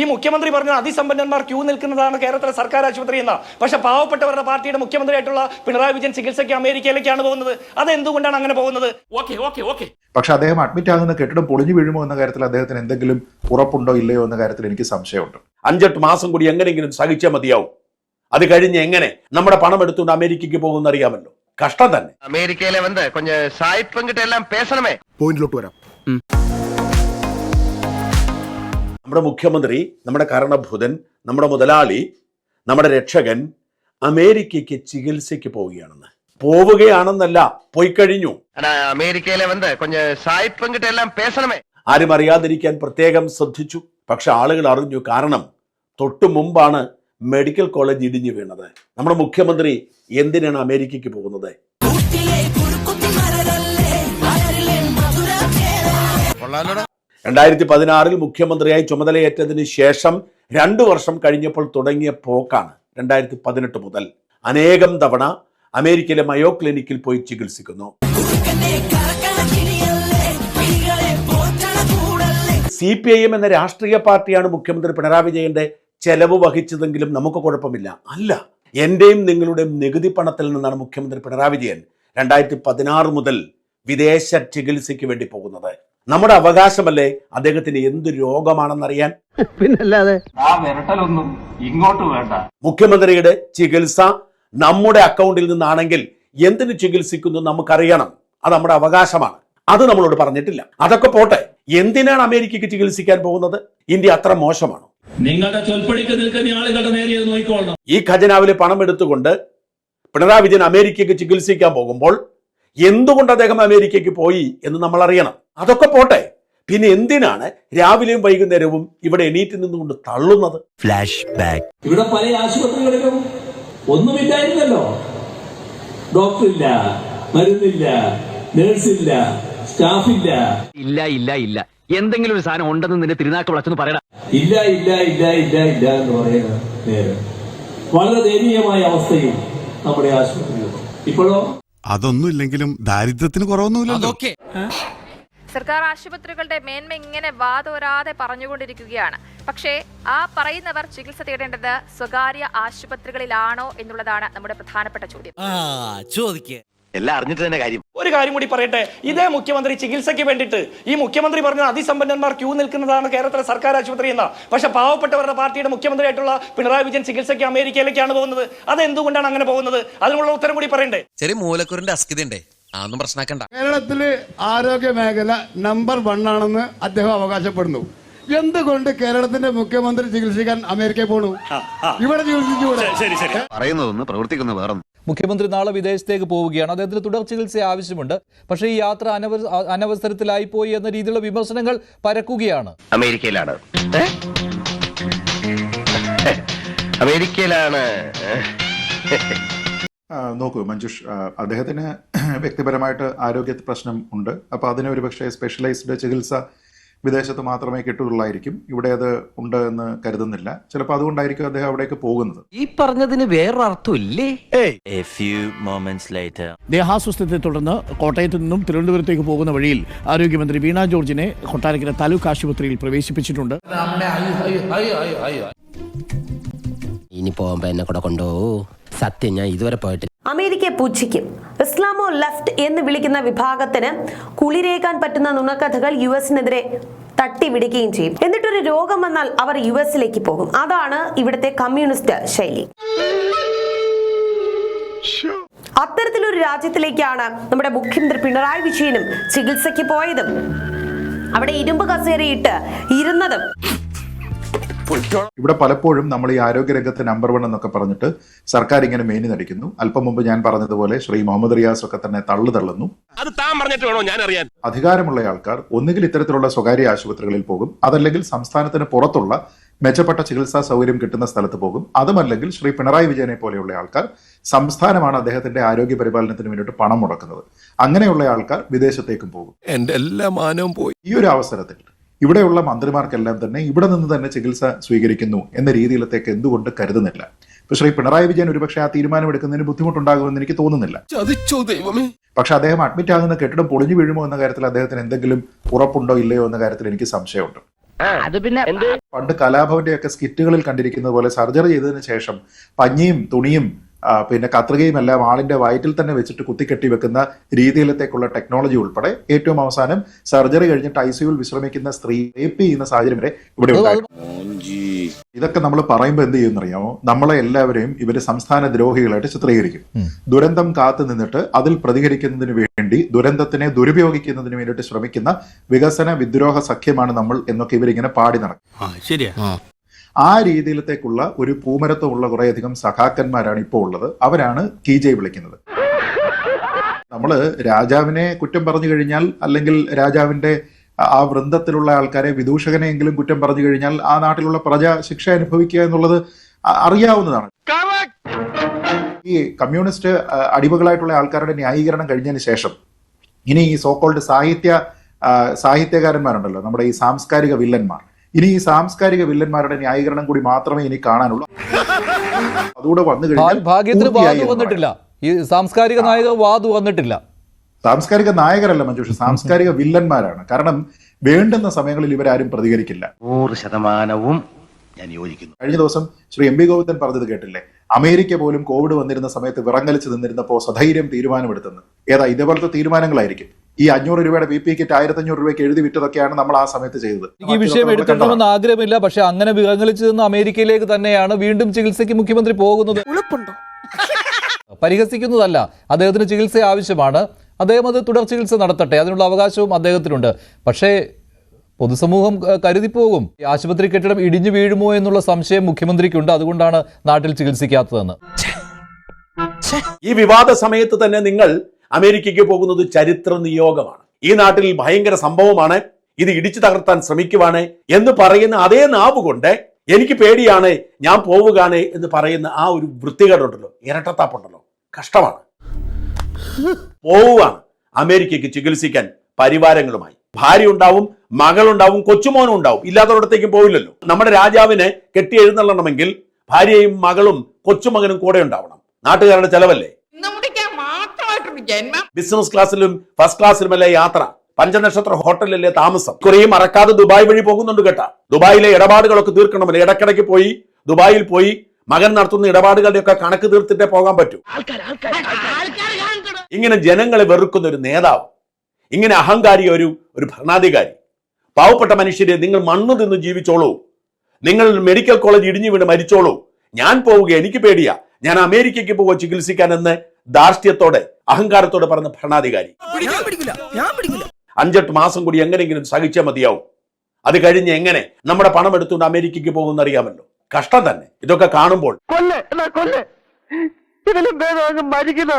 ഈ മുഖ്യമന്ത്രി പറഞ്ഞ അതിസമ്പന്നന്മാർ ക്യൂ നിൽക്കുന്നതാണ് കേരളത്തിലെ സർക്കാർ ആശുപത്രി എന്ന. പക്ഷെ പാവപ്പെട്ടവരുടെ പാർട്ടിയുടെ മുഖ്യമന്ത്രിയായിട്ടുള്ള പിണറായി വിജയൻ ചികിത്സയ്ക്ക് അമേരിക്കയിലേക്കാണ് പോകുന്നത്. അതെന്തുകൊണ്ടാണ് അങ്ങനെ പോകുന്നത്? Okay okay okay. പക്ഷെ അദ്ദേഹം അഡ്മിറ്റ് ആകുന്ന കെട്ടിടം പൊളിഞ്ഞു വീഴുമോ എന്ന കാര്യത്തിൽ അദ്ദേഹത്തിന് എന്തെങ്കിലും ഉറപ്പുണ്ടോ ഇല്ലയോ എന്ന കാര്യത്തിൽ എനിക്ക് സംശയമുണ്ട്. അഞ്ചെട്ട് മാസം കൂടി എങ്ങനെയെങ്കിലും സഹിച്ചേ മതിയാവും. അത് കഴിഞ്ഞ് എങ്ങനെ നമ്മുടെ പണം എടുത്തുകൊണ്ട് അമേരിക്കയ്ക്ക് പോകുമെന്ന് അറിയാമല്ലോ. കഷ്ടം തന്നെ. അമേരിക്കയിലെ വന്ന് കൊഞ്ച് സായിപ്പം കിട്ടെല്ലാം പേശണമേ. പോയിന്റിലോട്ട് വരാം. നമ്മുടെ മുഖ്യമന്ത്രി നമ്മുടെ കർണഭൂതൻ നമ്മുടെ മുതലാളി നമ്മുടെ രക്ഷകൻ അമേരിക്കയ്ക്ക് ചികിത്സയ്ക്ക് പോവുകയാണെന്ന്. പോവുകയാണെന്നല്ല പോയി കഴിഞ്ഞു. അമേരിക്കയിലെ ആരും അറിയാതിരിക്കാൻ പ്രത്യേകം ശ്രദ്ധിച്ചു. പക്ഷെ ആളുകൾ അറിഞ്ഞു കാരണം തൊട്ടു മുമ്പാണ് മെഡിക്കൽ കോളേജ് ഇടിഞ്ഞു വീണത്. നമ്മുടെ മുഖ്യമന്ത്രി എന്തിനാണ് അമേരിക്കയ്ക്ക് പോകുന്നത്? രണ്ടായിരത്തി പതിനാറിൽ മുഖ്യമന്ത്രിയായി ചുമതലയേറ്റതിന് ശേഷം രണ്ടു വർഷം കഴിഞ്ഞപ്പോൾ തുടങ്ങിയ പോക്കാണ് രണ്ടായിരത്തി പതിനെട്ട് മുതൽ. അനേകം തവണ അമേരിക്കയിലെ മയോ ക്ലിനിക്കിൽ പോയി ചികിത്സിക്കുന്നു. സി പി ഐ എം എന്ന രാഷ്ട്രീയ പാർട്ടിയാണ് മുഖ്യമന്ത്രി പിണറായി വിജയന്റെ ചെലവ് വഹിച്ചതെങ്കിലും നമുക്ക് കുഴപ്പമില്ല. അല്ല എന്റെയും നിങ്ങളുടെയും നികുതി പണത്തിൽ നിന്നാണ് മുഖ്യമന്ത്രി പിണറായി വിജയൻ രണ്ടായിരത്തി പതിനാറ് മുതൽ വിദേശ ചികിത്സയ്ക്ക് വേണ്ടി പോകുന്നത്. നമ്മുടെ അവകാശമല്ലേ അദ്ദേഹത്തിന് എന്ത് രോഗമാണെന്നറിയാൻ? പിന്നല്ലാതെ ആ വിരട്ടലൊന്നും ഇങ്ങോട്ട് വേണ്ട. മുഖ്യമന്ത്രിയുടെ ചികിത്സ നമ്മുടെ അക്കൗണ്ടിൽ നിന്നാണെങ്കിൽ എന്തിന് ചികിത്സിക്കുന്നു നമുക്കറിയണം. അത് നമ്മുടെ അവകാശമാണ്. അത് നമ്മളോട് പറഞ്ഞിട്ടില്ല. അതൊക്കെ പോട്ടെ. എന്തിനാണ് അമേരിക്കയ്ക്ക് ചികിത്സിക്കാൻ പോകുന്നത്? ഇന്ത്യ അത്ര മോശമാണ്? നിങ്ങളുടെ ചൊൽപ്പടിക്ക് നിൽക്കുന്ന ആളുകളുടെ നേരെ ഈ ഖജനാവിലെ പണം എടുത്തുകൊണ്ട് പിണറായി വിജയൻ അമേരിക്കയ്ക്ക് ചികിത്സിക്കാൻ പോകുമ്പോൾ എന്തുകൊണ്ട് അദ്ദേഹം അമേരിക്കയ്ക്ക് പോയി എന്ന് നമ്മൾ അറിയണം അതൊക്കെ പോട്ടെ. പിന്നെ എന്തിനാണ് രാവിലെയും വൈകുന്നേരവും ഇവിടെ എണീറ്റ് നിന്നുകൊണ്ട് തള്ളുന്നത്? ഫ്ലാഷ് ബാക്ക് ഇവിടെ പല ആശുപത്രികളിലും ഒന്നുമില്ലായിരുന്നല്ലോ ഡോക്ടറില്ല മരുന്നില്ല നേഴ്സില്ല സ്റ്റാഫില്ല ഇല്ല. ഇല്ല ഇല്ല എന്തെങ്കിലും ഒരു സാധനം ഉണ്ടെന്ന് നിന്റെ തിരുനാക്ക് വിളച്ചെന്ന് പറയടാ. ഇല്ല ഇല്ല ഇല്ല ഇല്ല ഇല്ല എന്ന് പറയുന്ന നേരം. വളരെ ദയനീയമായ അവസ്ഥയും നമ്മുടെ ആശുപത്രിയിൽ ഇപ്പോഴോ? അതൊന്നും ഇല്ലെങ്കിലും ദാരിദ്ര്യത്തിന് കുറവൊന്നുമില്ലല്ലോ. സർക്കാർ ആശുപത്രികളുടെ മേന്മ ഇങ്ങനെ വാതോരാതെ പറഞ്ഞുകൊണ്ടിരിക്കുകയാണ്. പക്ഷേ ആ പറയുന്നവർ ചികിത്സ തേടേണ്ടത് സ്വകാര്യ ആശുപത്രികളിലാണോ എന്നുള്ളതാണ് നമ്മുടെ പ്രധാനപ്പെട്ട ചോദ്യം. എല്ലാം അറിഞ്ഞിട്ട് തന്നെ കാര്യം. ഒരു കാര്യം കൂടി പറയട്ടെ. ഇതേ മുഖ്യമന്ത്രി ചികിത്സയ്ക്ക് വേണ്ടിയിട്ട് ഈ മുഖ്യമന്ത്രി പറഞ്ഞ അതിസമ്പന്നന്മാർ ക്യൂ നിൽക്കുന്നതാണ് കേരളത്തിലെ സർക്കാർ ആശുപത്രി എന്നാ. പക്ഷെ പാവപ്പെട്ടവരുടെ പാർട്ടിയുടെ മുഖ്യമന്ത്രിയായിട്ടുള്ള പിണറായി വിജയൻ ചികിത്സയ്ക്ക് അമേരിക്കയിലേക്കാണ് പോകുന്നത്. അതെന്തുകൊണ്ടാണ് അങ്ങനെ പോകുന്നത്? അതിനുള്ള ഉത്തരം കൂടി പറയണ്ടേ? ചെറിയ മൂലക്കുറിന്റെ അസ്ഥിതിണ്ടേ അതൊന്നും പ്രശ്നമാക്കണ്ട കേരളത്തിൽ ആരോഗ്യ മേഖല നമ്പർ വൺ ആണെന്ന് അദ്ദേഹം അവകാശപ്പെടുന്നു. എന്തുകൊണ്ട് കേരളത്തിന്റെ മുഖ്യമന്ത്രി ചികിത്സിക്കാൻ അമേരിക്കയിൽ പോണു? ഇവിടെ ചികിത്സിച്ചുകൂടെ? ശരി ശരി പറയുന്നതൊന്ന് പ്രവർത്തിക്കുന്ന വേറെ മുഖ്യമന്ത്രി നാളെ വിദേശത്തേക്ക് പോവുകയാണ്. അദ്ദേഹത്തിന് തുടർ ചികിത്സ ആവശ്യമുണ്ട്. പക്ഷേ ഈ യാത്ര അനവ അനവസരത്തിലായി പോയി എന്ന രീതിയിലുള്ള വിമർശനങ്ങൾ പരക്കുകയാണ്. അമേരിക്കയിലാണ്. അമേരിക്കയിലാണ്. നോക്കൂ മഞ്ജുഷ് അദ്ദേഹത്തിന് വ്യക്തിപരമായിട്ട് ആരോഗ്യ പ്രശ്നം ഉണ്ട്. അപ്പോൾ അതിന് ഒരുപക്ഷെ സ്പെഷ്യലൈസ്ഡ് ചികിത്സ വിദേശത്ത് മാത്രമേ കിട്ടുകയുള്ളായിരിക്കും. ഇവിടെ അത് ഉണ്ട് എന്ന് കരുതുന്നില്ല. ചിലപ്പോൾ അതുകൊണ്ടായിരിക്കും അദ്ദേഹം അവിടേക്ക് പോകുന്നത്. ഈ പറഞ്ഞതിന് ഇല്ലേ ദേഹാസ്വസ്ഥത്തെ തുടർന്ന് കോട്ടയത്ത് നിന്നും തിരുവനന്തപുരത്തേക്ക് പോകുന്ന വഴിയിൽ ആരോഗ്യമന്ത്രി വീണ ജോർജിനെ കൊട്ടാരക്കര താലൂക്ക് ആശുപത്രിയിൽ പ്രവേശിപ്പിച്ചിട്ടുണ്ട്. ഇനി പോകുമ്പോ എന്നെ കൂടെ കൊണ്ടുപോകൂ. സത്യം ഞാൻ ഇതുവരെ പോയിട്ട് അമേരിക്കയെ പുച്ഛിക്കും ഇസ്ലാമോ ലെഫ്റ്റ് എന്ന് വിളിക്കുന്ന വിഭാഗത്തിന് കുളിരേക്കാൻ പറ്റുന്ന നുണക്കഥകൾ യു എസിനെതിരെ തട്ടിവിടുകയും ചെയ്യും. എന്നിട്ടൊരു രോഗം വന്നാൽ അവർ യു എസിലേക്ക് പോകും. അതാണ് ഇവിടുത്തെ കമ്മ്യൂണിസ്റ്റ് ശൈലി. അത്തരത്തിലൊരു രാജ്യത്തിലേക്കാണ് നമ്മുടെ മുഖ്യമന്ത്രി പിണറായി വിജയനും ചികിത്സയ്ക്ക് പോയതും. അവിടെ ഇരുമ്പ് കസേരയിട്ട് ഇരുന്നതും. ഇവിടെ പലപ്പോഴും നമ്മൾ ഈ ആരോഗ്യ ആരോഗ്യരംഗത്ത് നമ്പർ വൺ എന്നൊക്കെ പറഞ്ഞിട്ട് സർക്കാർ ഇങ്ങനെ മേനി നടിക്കുന്നു. അല്പം മുമ്പ് ഞാൻ പറഞ്ഞതുപോലെ ശ്രീ മുഹമ്മദ് റിയാസ് ഒക്കെ തന്നെ തള്ളു തള്ളുന്നു. അത് താൻ പറഞ്ഞിട്ട് വേണോ ഞാൻ അറിയാൻ? അധികാരമുള്ള ആൾക്കാർ ഒന്നുകിൽ ഇത്തരത്തിലുള്ള സ്വകാര്യ ആശുപത്രികളിൽ പോകും. അതല്ലെങ്കിൽ സംസ്ഥാനത്തിന് പുറത്തുള്ള മെച്ചപ്പെട്ട ചികിത്സാ സൗകര്യം കിട്ടുന്ന സ്ഥലത്ത് പോകും. അതുമല്ലെങ്കിൽ ശ്രീ പിണറായി വിജയനെ പോലെയുള്ള ആൾക്കാർ സംസ്ഥാനമാണ് അദ്ദേഹത്തിന്റെ ആരോഗ്യ പരിപാലനത്തിന് വേണ്ടിയിട്ട് പണം മുടക്കുന്നത്. അങ്ങനെയുള്ള ആൾക്കാർ വിദേശത്തേക്കും പോകും. എന്റെ എല്ലാ മാനവും പോയി. ഈ ഒരു അവസരത്തിൽ ഇവിടെയുള്ള മന്ത്രിമാർക്കെല്ലാം തന്നെ ഇവിടെ നിന്ന് തന്നെ ചികിത്സ സ്വീകരിക്കുന്നു എന്ന രീതിയിലത്തേക്ക് എന്തുകൊണ്ട് കരുതുന്നില്ല? ഇപ്പൊ ശ്രീ പിണറായി വിജയൻ ഒരുപക്ഷെ ആ തീരുമാനമെടുക്കുന്നതിന് ബുദ്ധിമുട്ടുണ്ടാകുമെന്ന് എനിക്ക് തോന്നുന്നില്ല. ചതിച്ചോ ദൈവമേ. പക്ഷെ അദ്ദേഹം അഡ്മിറ്റ് ആകുന്ന കെട്ടിടം പൊളിഞ്ഞു വീഴുമോ എന്ന കാര്യത്തിൽ അദ്ദേഹത്തിന് എന്തെങ്കിലും ഉറപ്പുണ്ടോ ഇല്ലയോ എന്ന കാര്യത്തിൽ എനിക്ക് സംശയമുണ്ട്. അത് പിന്നെ പണ്ട് കലാഭവന്റെ ഒക്കെ സ്കിറ്റുകളിൽ കണ്ടിരിക്കുന്നത് പോലെ സർജറി ചെയ്തതിനു ശേഷം പഞ്ഞിയും തുണിയും പിന്നെ കത്രികയും എല്ലാം ആളിന്റെ വയറ്റിൽ തന്നെ വെച്ചിട്ട് കുത്തിക്കെട്ടി വെക്കുന്ന രീതിയിലത്തേക്കുള്ള ടെക്നോളജി ഉൾപ്പെടെ ഏറ്റവും അവസാനം സർജറി കഴിഞ്ഞിട്ട് ഐ സിയുൽ വിശ്രമിക്കുന്ന സ്ത്രീ റേപ്പ് ചെയ്യുന്ന സാഹചര്യം വരെ ഇവിടെ ഇതൊക്കെ നമ്മൾ പറയുമ്പോൾ എന്ത് ചെയ്യുന്നറിയാമോ നമ്മളെ എല്ലാവരെയും ഇവർ സംസ്ഥാന ദ്രോഹികളായിട്ട് ചിത്രീകരിക്കും. ദുരന്തം കാത്തു നിന്നിട്ട് അതിൽ പ്രതികരിക്കുന്നതിന് വേണ്ടി ദുരന്തത്തിനെ ദുരുപയോഗിക്കുന്നതിന് വേണ്ടിയിട്ട് ശ്രമിക്കുന്ന വികസന വിദ്രോഹ സഖ്യമാണ് നമ്മൾ എന്നൊക്കെ ഇവരിങ്ങനെ പാടി നടക്കും. ശരിയാ. ആ രീതിയിലത്തേക്കുള്ള ഒരു പൂമരത്വമുള്ള കുറേയധികം സഖാക്കന്മാരാണ് ഇപ്പോൾ ഉള്ളത്. അവരാണ് കീജെ വിളിക്കുന്നത്. നമ്മൾ രാജാവിനെ കുറ്റം പറഞ്ഞു കഴിഞ്ഞാൽ അല്ലെങ്കിൽ രാജാവിന്റെ ആ- വൃന്ദത്തിലുള്ള ആൾക്കാരെ വിദൂഷകനെയെങ്കിലും കുറ്റം പറഞ്ഞു കഴിഞ്ഞാൽ ആ നാട്ടിലുള്ള പ്രജ ശിക്ഷ അനുഭവിക്കുക എന്നുള്ളത് അറിയാവുന്നതാണ്. ഈ കമ്മ്യൂണിസ്റ്റ് അടിമകളായിട്ടുള്ള ആൾക്കാരുടെ ന്യായീകരണം കഴിഞ്ഞതിന് ശേഷം ഇനി ഈ സോക്കോൾഡ് സാഹിത്യ സാഹിത്യകാരന്മാരുണ്ടല്ലോ നമ്മുടെ ഈ സാംസ്കാരിക വില്ലന്മാർ. ഇനി ഈ സാംസ്കാരിക വില്ലന്മാരുടെ ന്യായീകരണം കൂടി മാത്രമേ ഇനി കാണാനുള്ളൂ. അതുകൂടെ വന്നു കഴിഞ്ഞാൽ വന്നിട്ടില്ല. ഈ സാംസ്കാരിക നായക വന്നിട്ടില്ല. സാംസ്കാരിക നായകരല്ല മഞ്ജുഷ സാംസ്കാരിക വില്ലന്മാരാണ്. കാരണം വേണ്ടുന്ന സമയങ്ങളിൽ ഇവരാരും പ്രതികരിക്കില്ല. നൂറ് ശതമാനവും ഞാൻ യോജിക്കുന്നു. കഴിഞ്ഞ ദിവസം ശ്രീ എം പി ഗോവിന്ദൻ പറഞ്ഞത് കേട്ടില്ലേ? അമേരിക്ക പോലും കോവിഡ് വന്നിരുന്ന സമയത്ത് വിറങ്ങലിച്ച് നിന്നിരുന്നപ്പോൾ സധൈര്യം തീരുമാനമെടുത്തെന്ന് ഏതാ ഇതേപോലത്തെ തീരുമാനങ്ങളായിരിക്കും. ഈ അഞ്ഞൂറ് രൂപയുടെ ബി പി കിറ്റ് ആയിരത്തി അഞ്ഞൂറ് രൂപയ്ക്ക് എഴുതി വിറ്റതൊക്കെയാണ് നമ്മൾ ആ സമയത്ത് ചെയ്തത്. ഈ വിഷയം എടുക്കണമെന്ന്. ആഗ്രഹമില്ല പക്ഷെ അങ്ങനെ വിറങ്ങലിച്ച് നിന്ന് അമേരിക്കയിലേക്ക് തന്നെയാണ് വീണ്ടും ചികിത്സയ്ക്ക് മുഖ്യമന്ത്രി പോകുന്നത്. പരിഹസിക്കുന്നതല്ല അദ്ദേഹത്തിന് ചികിത്സ ആവശ്യമാണ്. അദ്ദേഹം അത് തുടർ ചികിത്സ നടത്തട്ടെ അതിനുള്ള അവകാശവും അദ്ദേഹത്തിനുണ്ട്. പക്ഷേ പൊതുസമൂഹം കരുതി കരുതിപ്പോകും. ആശുപത്രി കെട്ടിടം ഇടിഞ്ഞു വീഴുമോ എന്നുള്ള സംശയം മുഖ്യമന്ത്രിക്കുണ്ട്. അതുകൊണ്ടാണ് നാട്ടിൽ ചികിത്സിക്കാത്തതെന്ന്. ഈ വിവാദ സമയത്ത് തന്നെ നിങ്ങൾ അമേരിക്കയ്ക്ക് പോകുന്നത് ചരിത്ര നിയോഗമാണ്. ഈ നാട്ടിൽ ഭയങ്കര സംഭവമാണ്. ഇത് ഇടിച്ചു തകർത്താൻ ശ്രമിക്കുവാണ് എന്ന് പറയുന്ന അതേ നാവ് കൊണ്ട് എനിക്ക് പേടിയാണ് ഞാൻ പോവുകയാണ് എന്ന് പറയുന്ന ആ ഒരു വൃത്തികേടുണ്ടല്ലോ. ഇരട്ടത്താപ്പുണ്ടല്ലോ. കഷ്ടമാണ്. പോവുകയാണ്. അമേരിക്കയ്ക്ക് ചികിത്സിക്കാൻ പരിവാരങ്ങളുമായി. ഭാര്യ ഉണ്ടാവും മകളുണ്ടാവും കൊച്ചുമോനും ഉണ്ടാവും. ഇല്ലാത്തവരിടത്തേക്കും പോവില്ലല്ലോ. നമ്മുടെ രാജാവിനെ കെട്ടി എഴുന്നള്ളണമെങ്കിൽ ഭാര്യയും മകളും കൊച്ചുമകനും കൂടെ ഉണ്ടാവണം. നാട്ടുകാരുടെ ചെലവല്ലേ? ബിസിനസ് ക്ലാസ്സിലും ഫസ്റ്റ് ക്ലാസ്സിലും ക്ലാസ്സിലുമല്ലേ യാത്ര? പഞ്ചനക്ഷത്ര ഹോട്ടലിലെ താമസം? കുറേ മറക്കാതെ ദുബായ് വഴി പോകുന്നുണ്ട് കേട്ടാ. ദുബായിലെ ഇടപാടുകളൊക്കെ തീർക്കണമല്ലോ? ഇടക്കിടയ്ക്ക് പോയി ദുബായിൽ പോയി മകൻ നടത്തുന്ന ഇടപാടുകളുടെയൊക്കെ കണക്ക് തീർത്തിട്ടേ പോകാൻ പറ്റൂ. ഇങ്ങനെ ജനങ്ങളെ വെറുക്കുന്ന ഒരു നേതാവ് ഇങ്ങനെ അഹങ്കാരി ഒരു ഒരു ഭരണാധികാരി പാവപ്പെട്ട മനുഷ്യരെ നിങ്ങൾ മണ്ണ് നിന്ന് ജീവിച്ചോളൂ. നിങ്ങൾ മെഡിക്കൽ കോളേജ് ഇടിഞ്ഞു വീണ് മരിച്ചോളൂ. ഞാൻ പോവുക എനിക്ക് പേടിയാ. ഞാൻ അമേരിക്കയ്ക്ക് പോവുക ചികിത്സിക്കാൻ എന്ന് ധാർഷ്ട്യത്തോടെ അഹങ്കാരത്തോടെ പറഞ്ഞ ഭരണാധികാരി. അഞ്ചെട്ട് മാസം കൂടി എങ്ങനെയെങ്കിലും സഹിച്ചാൽ മതിയാവും. അത് കഴിഞ്ഞ് എങ്ങനെ? നമ്മുടെ പണം എടുത്തുകൊണ്ട് അമേരിക്കയ്ക്ക് പോകുമെന്ന് അറിയാമല്ലോ. കഷ്ടം തന്നെ. ഇതൊക്കെ കാണുമ്പോൾ കൊല്ലേ കൊല്ലേ. ഇതിലും മരിക്കുന്ന.